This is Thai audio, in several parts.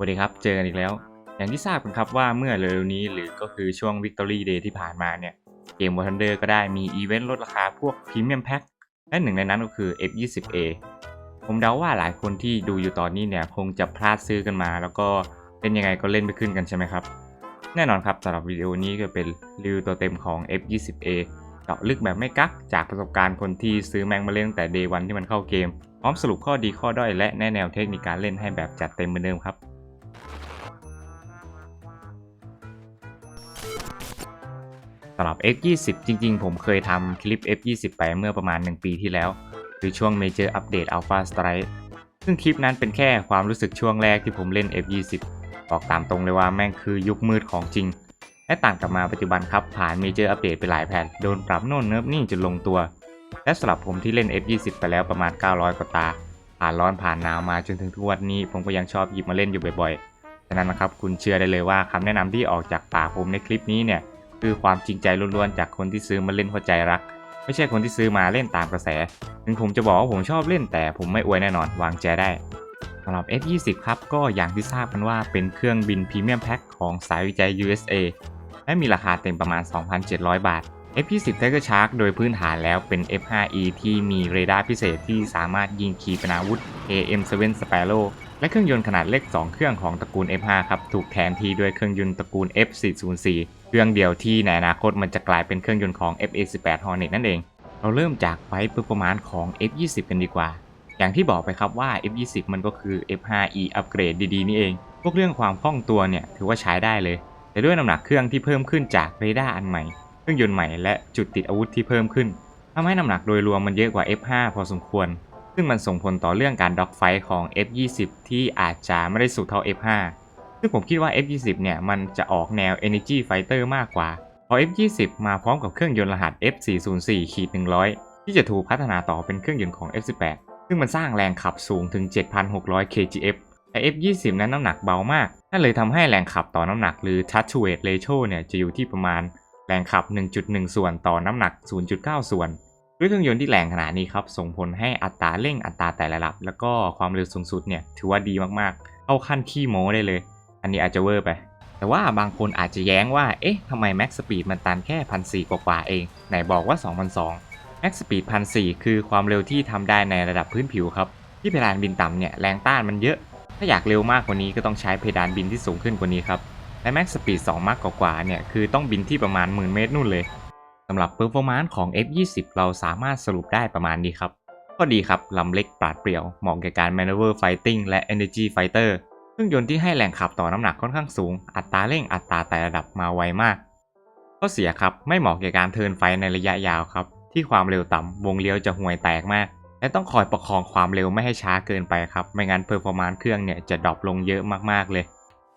สวัสดีครับ เจอกันอีกแล้ว อย่างที่ทราบกันครับว่าเมื่อเร็วๆนี้หรือก็คือช่วง Victory Day ที่ผ่านมาเนี่ย เกม War Thunder ก็ได้มีอีเวนต์ลดราคาพวก Premium Pack และหนึ่งในนั้นก็คือ F20A ผมเดาว่าหลายคนที่ดูอยู่ตอนนี้เนี่ยคงจะพลาดซื้อกันมา แล้วก็เล่นยังไงก็เล่นไม่ขึ้นกันใช่ไหมครับ แน่นอนครับสำหรับวิดีโอนี้ก็เป็นรีวิวตัวเต็มของ F20A เจาะลึกแบบไม่กักจากประสบการณ์คนที่ซื้อแมงมาเล่นตั้งแต่ Day 1ที่มันเข้าเกม พร้อมสรุปข้อดีข้อด้อยและแนะแนวเทคนิคการเล่นให้แบบจัดเต็มเหมือนเดิมครับ สำหรับ F20 จริงๆ ผมเคยทำคลิป F20 ไปเมื่อประมาณ 1 ปีที่แล้ว หรือช่วง Major Update Alpha Strike ซึ่งคลิปนั้นเป็นแค่ความรู้สึกช่วงแรกที่ผมเล่น F20 บอกตามตรงเลยว่าแม่งคือยุคมืดของจริง และต่างกลับมาปัจจุบันครับ ผ่าน Major Update ไปหลายแพทโดนปรับโน่นเนิบนี่จนลงตัว และสำหรับผมที่เล่น F20 ไปแล้วประมาณ 900 กว่าตา ผ่านร้อนผ่านหนาวมาจนถึงทุกวันนี้ ผมก็ยังชอบหยิบมาเล่นอยู่บ่อยๆฉะนั้นนะครับคุณเชื่อได้เลยว่าคำแนะนำที่ออกจากปากผมในคลิปนี้เนี่ย คือความจริงใจล้วนๆจากคนที่ซื้อมาเล่นเพราะใจรัก ไม่ใช่คนที่ซื้อมาเล่นตามกระแส ถึงผมจะบอกว่าผมชอบเล่นแต่ผมไม่อวยแน่นอนวางใจได้สำหรับ F20 ครับก็อย่างที่ทราบกันว่าเป็นเครื่องบินพรีเมียมแพ็คของสายวิจัย USA และมีราคาเต็มประมาณ 2,700 บาท F20 Tiger Shark โดยพื้นฐานแล้วเป็น F5E ที่มีเรดาร์พิเศษที่สามารถยิงขีปนาวุธ AM7 Sparrow และเครื่องยนต์ขนาดเล็ก 2 เครื่องของตระกูล F5 ครับถูกแทนที่ด้วยเครื่องยนต์ตระกูล F404 เครื่องเดียวที่ในอนาคตมันจะกลายเป็นเครื่องยนต์ของ FA18 Hornet นั่นเอง เราเริ่มจากไฟเปอร์ประมาณของ F20 กันดีกว่า อย่างที่บอกไปครับว่า F20 มันก็คือ F5E อัปเกรดดีๆ นี่เอง พวกเรื่องความคล่องตัวเนี่ยถือว่าใช้ได้เลย แต่ด้วยน้ำหนักเครื่องที่เพิ่มขึ้นจากเรดาร์อันใหม่ เครื่องยนต์ใหม่และจุดติดอาวุธที่เพิ่มขึ้นทำให้น้ำหนักโดยรวมมันเยอะกว่า F5 พอสมควร ซึ่งมันส่งผลต่อเรื่องการด็อกไฟของ F20 ที่อาจจะไม่ได้สุดเท่า F5 ซึ่งผมคิดว่า F20 เนี่ยมันจะออกแนว Energy Fighter มากกว่าพอ F20 มาพร้อมกับเครื่องยนต์รหัส F404-100 ที่จะถูกพัฒนาต่อเป็นเครื่องยนต์ของ F18 ซึ่งมันสร้างแรงขับสูงถึง 7,600 kgf แต่ F20 นั้นน้ำหนักเบามาก นั่นเลยทำให้แรงขับต่อน้ำหนักหรือ touch to weight ratio เนี่ยจะอยู่ที่ประมาณแรงขับ 1.1 ส่วนต่อน้ำหนัก 0.9 ส่วน ด้วยเครื่องยนต์ที่แรงขนาดนี้ครับส่งผลให้อัตราเร่งอัตราแต่ระดับ แล้วก็ความเร็วสูงสุดเนี่ยถือว่าดีมากๆเข้าขั้นขี้โม้ได้เลย อันนี้อาจจะเวอร์ไป แต่ว่าบางคนอาจจะแย้งว่า เอ๊ะทำไม Max Speed มันตันแค่1,400กว่าๆเอง ไหนบอกว่า2,200 Max Speed 1,400คือความเร็วที่ทำได้ในระดับพื้นผิวครับ ที่เพดานบินต่ำเนี่ยแรงต้านมันเยอะ ถ้าอยากเร็วมากกว่านี้ก็ต้องใช้เพดานบินที่สูงขึ้นกว่านี้ครับและ Max Speed 2มากกว่าๆเนี่ยคือต้องบินที่ประมาณหมื่นเมตรนู่นเลย สำหรับ Performance ของ F20 เราสามารถสรุปได้ประมาณนี้ครับ ก็ดีครับลำเล็กปราดเปรียว เหมาะแก่การ Maneuver Fighting และ Energy Fighter เครื่องยนต์ที่ให้แรงขับต่อน้ำหนักค่อนข้างสูง อัตราเร่งอัตราไต่ระดับมาไวมากก็เสียครับไม่เหมาะแก่การเทินไฟในระยะยาวครับ ที่ความเร็วต่ำวงเลี้ยวจะห่วยแตกมาก และต้องคอยประคองความเร็วไม่ให้ช้าเกินไปครับ ไม่งั้น Performance เครื่องเนี่ยจะดรอปลงเยอะมากๆเลย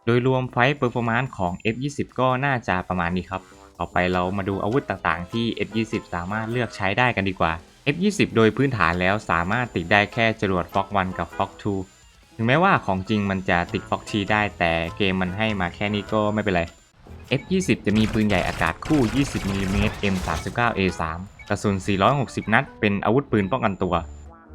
โดยรวมไฟ Performance ของ F20 ก็น่าจะประมาณนี้ครับ ต่อไปเรามาดูอาวุธต่างๆ ที่ F20 สามารถเลือกใช้ได้กันดีกว่า F20 โดยพื้นฐานแล้วสามารถติดได้แค่จรวด Fox 1 กับ Fox 2 ถึงแม้ว่าของจริงมันจะติด Fox 3 ได้แต่เกมมันให้มาแค่นี้ก็ไม่เป็นไร F20 จะมีปืนใหญ่อากาศคู่ 20มิลิเมตร M39A3 กระสุน 460 นัด เป็นอาวุธปืนป้องกันตัว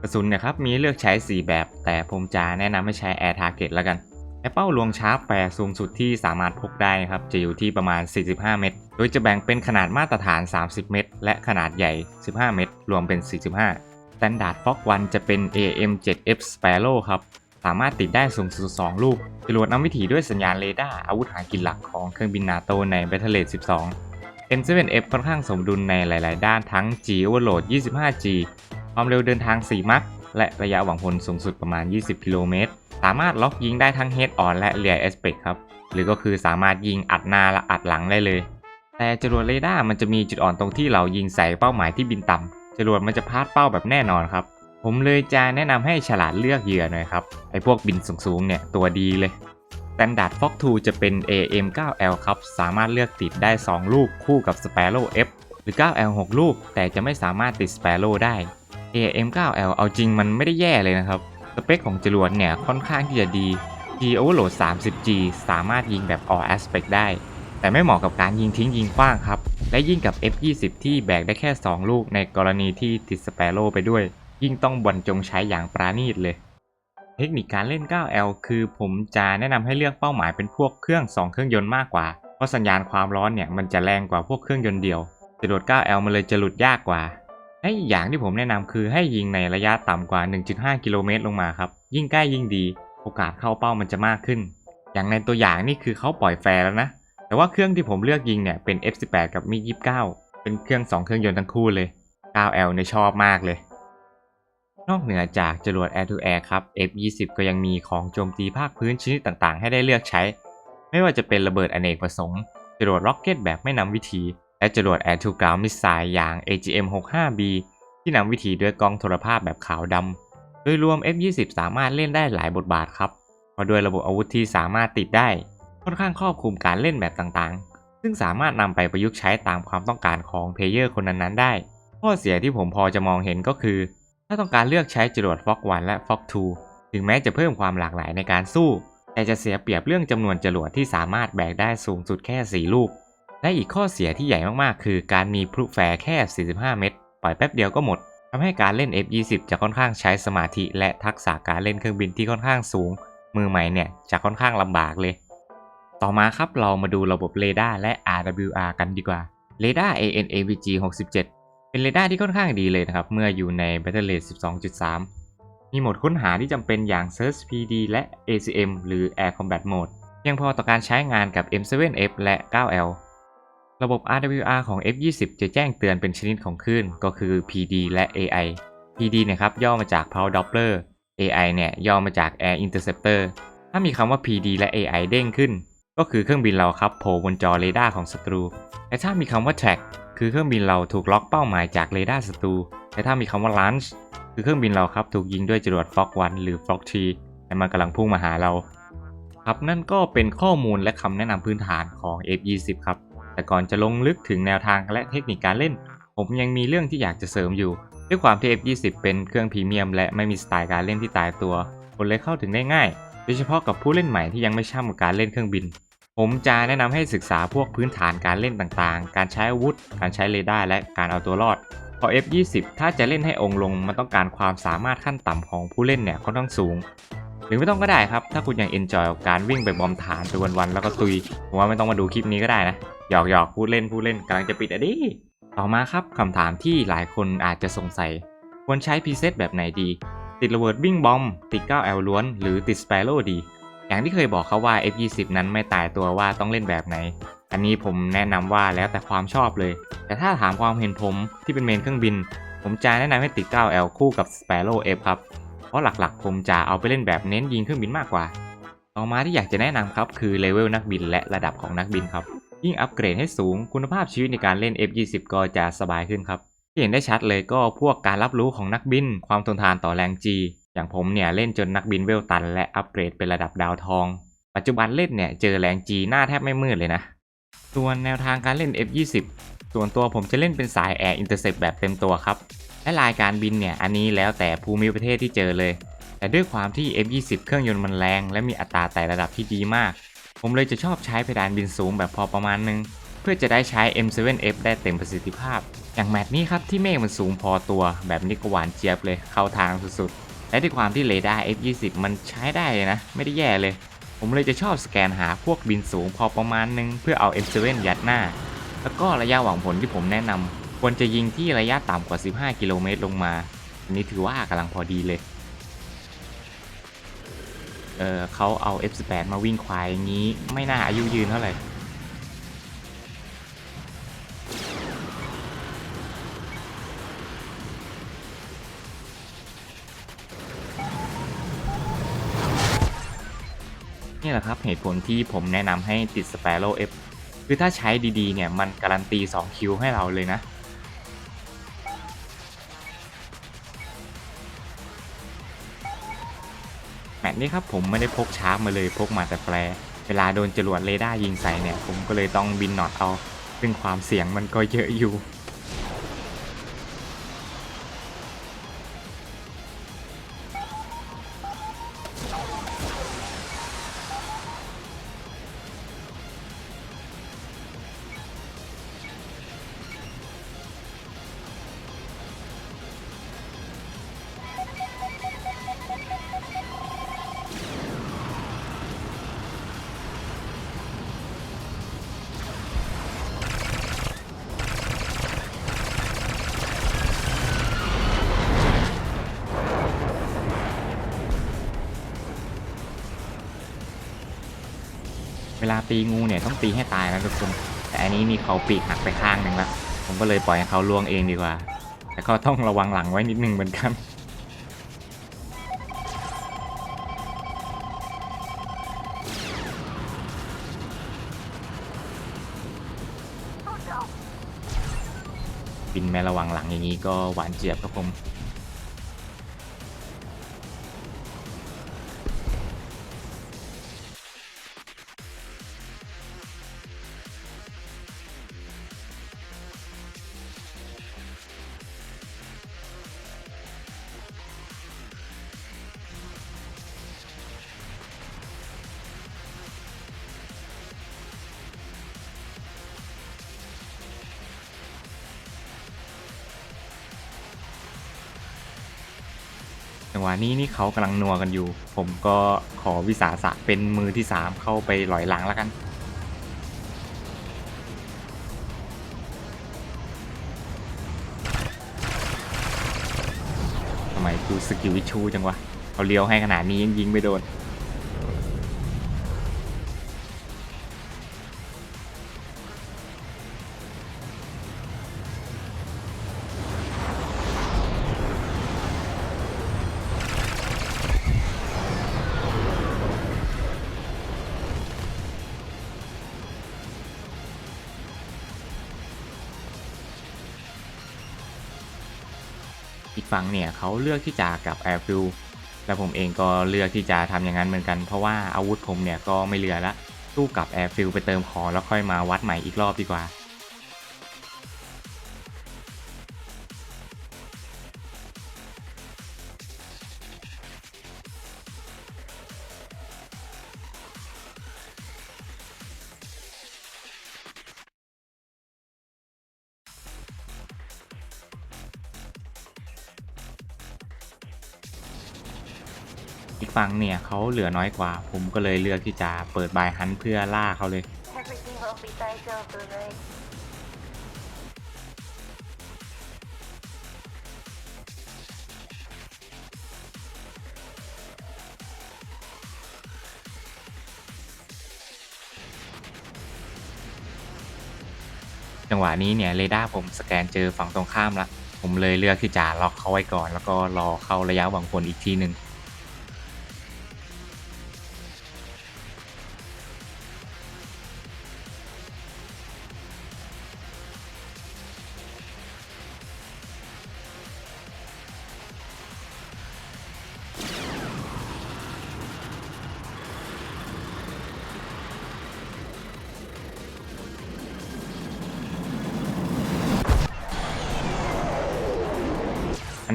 กระสุนเนะครับมีเลือกใช้ 4 แบบ แต่ผมจะแนะนำให้ใช้ Air Target แล้วกัน และเป้าลวงชาร์ปแปรสูงสุดที่สามารถพกได้ครับ จะอยู่ที่ประมาณ 45 เมตร โดยจะแบ่งเป็นขนาดมาตรฐาน 30 เมตร และขนาดใหญ่ 15 เมตร รวมเป็น 45 Standard Fox 1จะเป็น AM7F Sparrow ครับ สามารถติดได้สูงสุด 2 ลูกจรวดนำวิถีด้วยสัญญาณเรดาร์อาวุธหากินหลักของเครื่องบินนาโตใน Battle 12 M7F ค่อนข้างสมดุลในหลาย ๆ ด้านทั้ง G Overload 25G ความเร็วเดินทาง 4 มัค และระยะหวังผลสูงสุดประมาณ 20 กิโลเมตร สามารถล็อกยิงได้ทั้ง Head On และ Rear Aspect ครับ หรือก็คือสามารถยิงอัดหน้าและอัดหลังได้เลย แต่จรวดเรดาร์มันจะมีจุดอ่อนตรงที่เรายิงใส่เป้าหมายที่บินต่ำจรวดมันจะพลาดเป้าแบบแน่นอนครับ ผมเลยจะแนะนำให้ฉลาดเลือกเหยื่อหน่อยครับ ไอพวกบินสูงๆเนี่ยตัวดีเลย Standard Fox 2จะเป็น AM9L ครับ สามารถเลือกติดได้ 2 ลูกคู่กับ Sparrow F หรือ 9L 6 ลูก แต่จะไม่สามารถติด Sparrow ได้ AM9L เอาจริงมันไม่ได้แย่เลยนะครับ สเปคของจรวดเนี่ยค่อนข้างที่จะดี G Overload 30G สามารถยิงแบบ all aspect ได้ แต่ไม่เหมาะกับการยิงทิ้งยิงขว้างครับ และยิ่งกับ F20 ที่แบกได้แค่ 2 ลูกในกรณีที่ติด Sparrow ไปด้วย ยิ่งต้องบรรจงใช้อย่างปราณีตเลย เทคนิคการเล่น 9L คือผมจะแนะนำให้เลือกเป้าหมายเป็นพวกเครื่อง 2 เครื่องยนต์มากกว่า เพราะสัญญาณความร้อนเนี่ยมันจะแรงกว่าพวกเครื่องยนต์เดียวจรวด 9L มันเลยจะหลุดยากกว่า และอีกอย่างที่ผมแนะนำคือให้ยิงในระยะต่ำกว่า 1.5 กิโลเมตรลงมาครับ ยิ่งใกล้ยิ่งดี โอกาสเข้าเป้ามันจะมากขึ้น อย่างในตัวอย่างนี่คือเขาปล่อยแฟร์แล้วนะ แต่ว่าเครื่องที่ผมเลือกยิงเนี่ยเป็น F18 กับมิ29 เป็นเครื่อง 2 เครื่องยนต์ทั้งคู่เลย 9L เนี่ยชอบมากเลย นอกเหนือจากจรวด Air to Air ครับ F20 ก็ยังมีของโจมตีภาคพื้นชนิดต่างๆ ให้ได้เลือกใช้ ไม่ว่าจะเป็นระเบิดอเนกประสงค์จรวดร็อกเก็ตแบบไม่นำวิธี และจรวด Air to Ground Missile อย่าง AGM-65B ที่นำวิธีด้วยกล้องโทรภาพแบบขาวดำ โดยรวม F20 สามารถเล่นได้หลายบทบาทครับ เพราะด้วยระบบอาวุธที่สามารถติดได้ ค่อนข้างครอบคลุมการเล่นแบบต่างๆ ซึ่งสามารถนำไปประยุกต์ใช้ตามความต้องการของเพลเยอร์คนนั้นๆได้ ข้อเสียที่ผมพอจะมองเห็นก็คือ ถ้าต้องการเลือกใช้จรวด Fox 1และ Fox 2ถึงแม้จะเพิ่มความหลากหลายในการสู้ แต่จะเสียเปรียบเรื่องจำนวนจรวดที่สามารถแบกได้สูงสุดแค่ 4 ลูก และอีกข้อเสียที่ใหญ่มากๆ คือการมีพลุแฟร์แค่ 45 เม็ดปล่อยแป๊บเดียวก็หมดทำให้การเล่น F20 จะค่อนข้างใช้สมาธิ และทักษะการเล่นเครื่องบินที่ค่อนข้างสูง มือใหม่เนี่ยจะค่อนข้างลำบากเลย ต่อมาครับเรามาดูระบบเรดาร์และ RWR กันดีกว่าเรดาร์ AN/AVG 67 เป็นเรดาร์ที่ค่อนข้างดีเลยนะครับ เมื่ออยู่ใน Battle Rate 12.3 มีโหมดค้นหาที่จำเป็นอย่าง Search PD และ ACM หรือ Air Combat Mode เพียงพอต่อการใช้งานกับ M7F และ 9L ระบบ RWR ของ F20 จะแจ้งเตือนเป็นชนิดของคลื่นก็คือ PD และ AI PD นะครับย่อมาจาก Power Doppler AI เนี่ยย่อมาจาก Air Interceptor ถ้ามีคำว่า PD และ AI เด้งขึ้น ก็คือเครื่องบินเราครับโผล่บนจอเรดาร์ของศัตรู แต่ถ้ามีคำว่า track คือเครื่องบินเราถูกล็อกเป้าหมายจากเรดาร์ศัตรู แต่ถ้ามีคำว่า launch คือเครื่องบินเราครับถูกยิงด้วยจรวด Fox 1หรือ Fox 3และมันกำลังพุ่งมาหาเรา ครับนั่นก็เป็นข้อมูลและคำแนะนำพื้นฐานของ F20 ครับ แต่ก่อนจะลงลึกถึงแนวทางและเทคนิคการเล่น ผมยังมีเรื่องที่อยากจะเสริมอยู่ ด้วยความที่ F20 เป็นเครื่องพรีเมียม และไม่มีสไตล์การเล่นที่ตายตัว คนเลยเข้าถึงได้ง่าย โดยเฉพาะกับผู้เล่นใหม่ที่ยังไม่ช่ำกับการเล่นเครื่องบิน ผมจะแนะนำให้ศึกษาพวกพื้นฐานการเล่นต่างๆ การใช้อาวุธ การใช้เรดาร์และการเอาตัวรอดพอ F20 ถ้าจะเล่นให้องค์ลง มันต้องการความสามารถขั้นต่ำของผู้เล่นเนี่ยค่อนข้างสูง หรือไม่ต้องก็ได้ครับ ถ้าคุณยังเอนจอยกับการวิ่งไปบอมฐานไปวันๆแล้วก็ตุย ผมว่าไม่ต้องมาดูคลิปนี้ก็ได้นะ หยอกหยอกพูดเล่นพูดเล่นกำลังจะปิดอะดิ ต่อมาครับคำถามที่หลายคนอาจจะสงสัย ควรใช้พรีเซตแบบไหนดี ติดระเบิดวิ่งบอม ติด 9L ล้วน หรือติด Sparrow ดี อย่างที่เคยบอกเขาว่า F20 นั้นไม่ตายตัวว่าต้องเล่นแบบไหน อันนี้ผมแนะนำว่าแล้วแต่ความชอบเลย แต่ถ้าถามความเห็นผมที่เป็นเมนเครื่องบิน ผมจะแนะนำให้ติด 9L คู่กับ Sparrow F ครับาะหลักๆ ผมจะเอาไปเล่นแบบเน้นยิงเครื่องบินมากกว่า ต่อมาที่อยากจะแนะนำครับคือเลเวลนักบินและระดับของนักบินครับ ยิ่งอัปเกรดให้สูงคุณภาพชีวิตในการเล่น F20 ก็จะสบายขึ้นครับที่เห็นได้ชัดเลยก็พวกการรับรู้ของนักบิน ความทนทานต่อแรง G อย่างผมเนี่ยเล่นจนนักบินเวลตัน และอัปเกรดเป็นระดับดาวทอง ปัจจุบันเล่นเนี่ยเจอแรง G หน้าแทบไม่มืดเลยนะ ส่วนแนวทางการเล่น F20 ส่วนตัวผมจะเล่นเป็นสาย Air Intercept แบบเต็มตัวครับ และลายการบินเนี่ยอันนี้แล้วแต่ภูมิประเทศที่เจอเลย แต่ด้วยความที่ F20 เครื่องยนต์มันแรง และมีอัตราไต่ระดับที่ดีมาก ผมเลยจะชอบใช้เพดานบินสูงแบบพอประมาณนึง เพื่อจะได้ใช้ M7F ได้เต็มประสิทธิภาพ อย่างแมตช์นี้ครับที่เมฆมันสูงพอตัว แบบนี้ก็หวานเจี๊ยบเลยเข้าทางสุดๆ และด้วยความที่เรดาร์ F20 มันใช้ได้เลยนะ ไม่ได้แย่เลย ผมเลยจะชอบสแกนหาพวกบินสูงพอประมาณนึงเพื่อเอา M7 ยัดหน้า แล้วก็ระยะหวังผลที่ผมแนะนำ ควรจะยิงที่ระยะต่ำกว่า 15 กิโลเมตรลงมา อันนี้ถือว่ากำลังพอดีเลย เออเขาเอา F18 มาวิ่งควายอย่างนี้ไม่น่าอายุยืนเท่าไหร่ นี่แหละครับเหตุผลที่ผมแนะนำให้ติด Sparrow F คือถ้าใช้ดีๆเนี่ยมันการันตี 2 คิวให้เราเลยนะ นี้ครับผมไม่ได้พกชาร์ปมาเลยพกมาแต่แฟร์เวลาโดนจรวดเรดาร์ยิงใส่เนี่ย ผมก็เลยต้องบินหนอตเอา ซึ่งความเสี่ยงมันก็เยอะอยู่าตีงูเนี่ยต้องตีให้ตายนะทุกคน แต่อันนี้นี่เขาปีกหักไปข้างหนึ่งละผมก็เลยปล่อยให้เขาล่วงเองดีกว่า แต่ก็ต้องระวังหลังไว้นิดนึงเหมือนกันบินแม่ระวังหลังอย่างนี้ก็หวานเจี๊ยบครับผม จังหวะนี้นี่เขากำลังนัวกันอยู่ ผมก็ขอวิสาสะเป็นมือที่ 3 เข้าไปหลอยหลังแล้วกันทำไมกูสกิลวิชูจังวะเขาเลี้ยวให้ขนาดนี้ยังยิงไม่โดน ฝั่งเนี่ยเขาเลือกที่จะกับแอร์ฟิลและผมเองก็เลือกที่จะทำอย่างนั้นเหมือนกัน เพราะว่าอาวุธผมเนี่ยก็ไม่เหลือละสู้กับแอร์ฟิลไปเติมของแล้วค่อยมาวัดใหม่อีกรอบดีกว่า อีกฝั่งเนี่ยเขาเหลือน้อยกว่า ผมก็เลยเลือกที่จะเปิดบายฮันเพื่อล่าเขาเลย จังหวะนี้เนี่ยเรดาร์ผมสแกนเจอฝั่งตรงข้ามละ ผมเลยเลือกที่จะล็อกเขาไว้ก่อน แล้วก็รอเข้าระยะหวังผลอีกทีหนึ่ง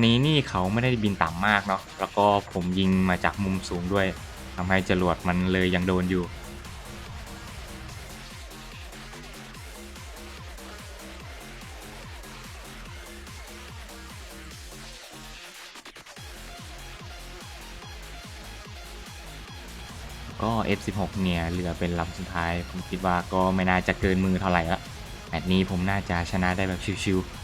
นนี้นี่เขาไม่ได้บินต่ำมากเนาะแล้วก็ผมยิงมาจากมุมสูงด้วยทำให้จรวดมันเลยยังโดนอยู่ก็ F16 เนี่ยเหลือเป็นลำสุดท้าย ผมคิดว่าก็ไม่น่าจะเกินมือเท่าไหร่ละแมตช์นี้ผมน่าจะชนะได้แบบชิวๆ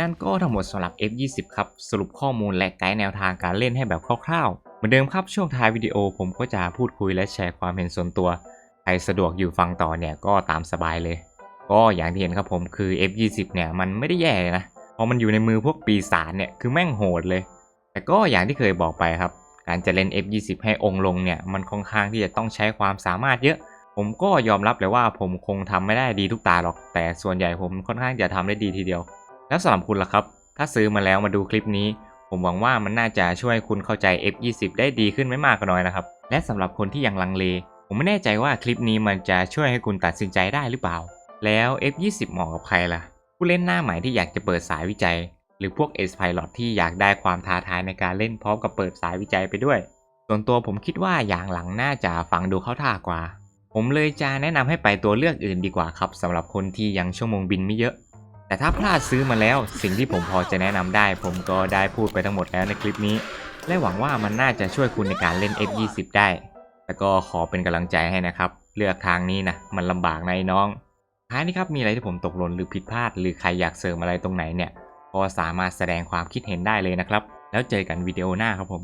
นั่นก็ทั้งหมดสำหรับ F20 ครับ สรุปข้อมูลและไกด์แนวทางการเล่นให้แบบคร่าวๆ เหมือนเดิมครับช่วงท้ายวิดีโอผมก็จะพูดคุยและแชร์ความเห็นส่วนตัว ใครสะดวกอยู่ฟังต่อเนี่ยก็ตามสบายเลย ก็อย่างที่เห็นครับผมคือ F20 เนี่ยมันไม่ได้แย่เลยนะพอมันอยู่ในมือพวกปีศาจเนี่ยคือแม่งโหดเลย แต่ก็อย่างที่เคยบอกไปครับ การจะเล่น F20 ให้องค์ลงเนี่ยมันค่อนข้างที่จะต้องใช้ความสามารถเยอะผมก็ยอมรับเลยว่าผมคงทำไม่ได้ดีทุกตาหรอก แต่ส่วนใหญ่ผมค่อนข้างจะทำได้ดีทีเดียว แล้วสำหรับคุณล่ะครับ ถ้าซื้อมาแล้วมาดูคลิปนี้ ผมหวังว่ามันน่าจะช่วยคุณเข้าใจ F20 ได้ดีขึ้นไม่มากก็น้อยนะครับ และสำหรับคนที่ยังลังเล ผมไม่แน่ใจว่าคลิปนี้มันจะช่วยให้คุณตัดสินใจได้หรือเปล่า แล้ว F20 เหมาะกับใครล่ะ ผู้เล่นหน้าใหม่ที่อยากจะเปิดสายวิจัย หรือพวก S Pilot ที่อยากได้ความท้าทายในการเล่นพร้อมกับเปิดสายวิจัยไปด้วย ส่วนตัวผมคิดว่าอย่างหลังน่าจะฟังดูเข้าท่ากว่า ผมเลยจะแนะนำให้ไปตัวเลือกอื่นดีกว่าครับสำหรับคนที่ยังชั่วโมงบินไม่เยอะ แต่ถ้าพลาดซื้อมาแล้วสิ่งที่ผมพอจะแนะนำได้ ผมก็ได้พูดไปทั้งหมดแล้วในคลิปนี้ และหวังว่ามันน่าจะช่วยคุณในการเล่น F20 ได้ แล้วก็ขอเป็นกำลังใจให้นะครับ เลือกทางนี้นะ มันลำบากนะไอ้น้องท้ายนี้ครับมีอะไรที่ผมตกหล่นหรือผิดพลาด หรือใครอยากเสริมอะไรตรงไหนเนี่ยก็สามารถแสดงความคิดเห็นได้เลยนะครับ แล้วเจอกันวิดีโอหน้าครับผม